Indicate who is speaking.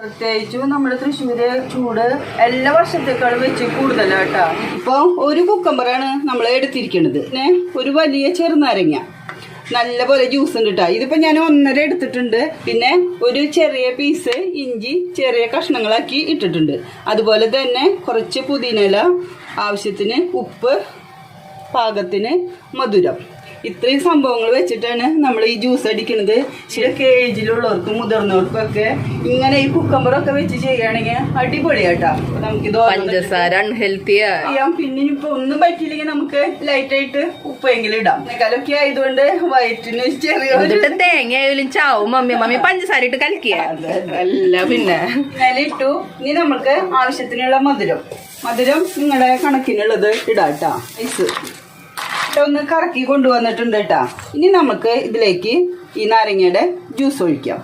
Speaker 1: പ്രത്യേകിച്ചും നമ്മുടെ തൃശ്ശൂര് ചൂട് എല്ലാ വർഷത്തേക്കാളും വെച്ച് കൂടുതലാണ് കേട്ടോ ഇപ്പൊ ഒരു കുക്കമ്പറാണ് നമ്മൾ എടുത്തിരിക്കുന്നത് പിന്നെ ഒരു വലിയ ചെറുനാരങ്ങ. നല്ല പോലെ ജ്യൂസ് ഉണ്ട് കേട്ടോ ഇതിപ്പോ ഞാൻ ഒന്നര എടുത്തിട്ടുണ്ട്. പിന്നെ ഒരു ചെറിയ പീസ് ഇഞ്ചി ചെറിയ കഷ്ണങ്ങളാക്കി ഇട്ടിട്ടുണ്ട്. അതുപോലെ തന്നെ കുറച്ച് പുതിനല ആവശ്യത്തിന് ഉപ്പ് പാകത്തിന് മധുരം. ഇത്രയും സംഭവങ്ങൾ വെച്ചിട്ടാണ് നമ്മൾ ഈ ജ്യൂസ് അടിക്കുന്നത്. ഏജിലുള്ളവർക്കും മുതിർന്നവർക്കും ഒക്കെ ഇങ്ങനെ ഈ കുക്കമ്പറൊക്കെ വെച്ച് ചെയ്യുകയാണെങ്കിൽ അടിപൊളിയാട്ടാ. നമുക്ക് നമുക്കിത്
Speaker 2: പഞ്ചസാര അൺഹെൽത്തിയാ
Speaker 1: ചെയ്യാം. പിന്നെ ഇപ്പൊ ഒന്നും പറ്റിയില്ലെങ്കിൽ നമുക്ക് ലൈറ്റ് ആയിട്ട് ഉപ്പെങ്കിലും ഇടാം. കലൊക്കെ ആയതുകൊണ്ട് വയറ്റിന്
Speaker 2: ചെറിയ തേങ്ങ ആയാലും ചാവും. മമ്മി മമ്മി പഞ്ചസാര ഇട്ട് കലക്കിയ. അല്ല പിന്നെ.
Speaker 1: ഇട്ടു. ഇനി നമ്മൾക്ക് ആവശ്യത്തിനുള്ള മധുരം. മധുരം നിങ്ങളുടെ കണക്കിനുള്ളത് ഇടാട്ടാ. ഐസ് ഒന്ന് കറക്കി കൊണ്ടുവന്നിട്ടുണ്ട് കേട്ടാ. ഇനി നമുക്ക് ഇതിലേക്ക് ഈ നാരങ്ങയുടെ ജ്യൂസ് ഒഴിക്കാം.